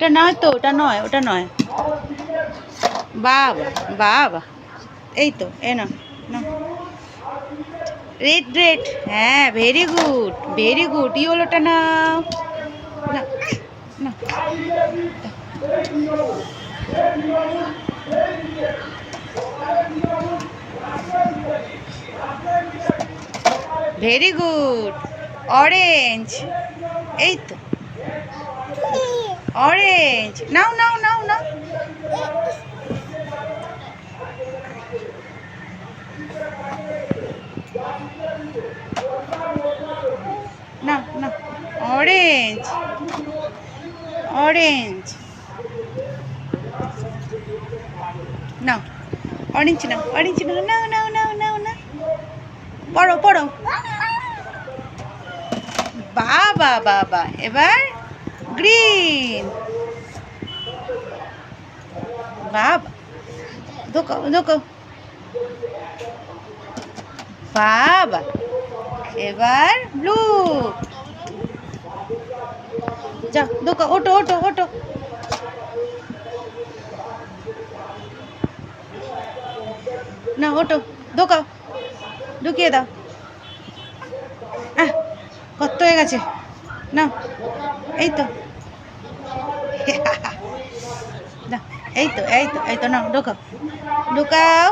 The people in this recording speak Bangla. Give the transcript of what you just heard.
ওটা নয় তো, ওটা নয় ওটা নয়। বাবা বাবা। এই তো, এ না রেড রেড হ্যাঁ ভেরি গুড ভেরি গুড ইয়েলোটা না না না ভেরি গুড অরেঞ্জ এই তো। অরেঞ্জ নাও নাও নাও নাও না না অরেঞ্জ অরেঞ্জ না অরেঞ্জ না অরেঞ্জ না নাও নাও নাও নাও না পড়ো পড়ো বাবা বাবা এবার গ্রিন বাবা দোকাও দোকাও বাবা এবার ব্লু যাও দোকা ওটো ওটো ওটো না ওটো দোকাও ঢুকিয়ে দাও কত হয়ে গেছে না এই তো। না এই তো এই তো এই না ঢোকাও। ঢোকাও।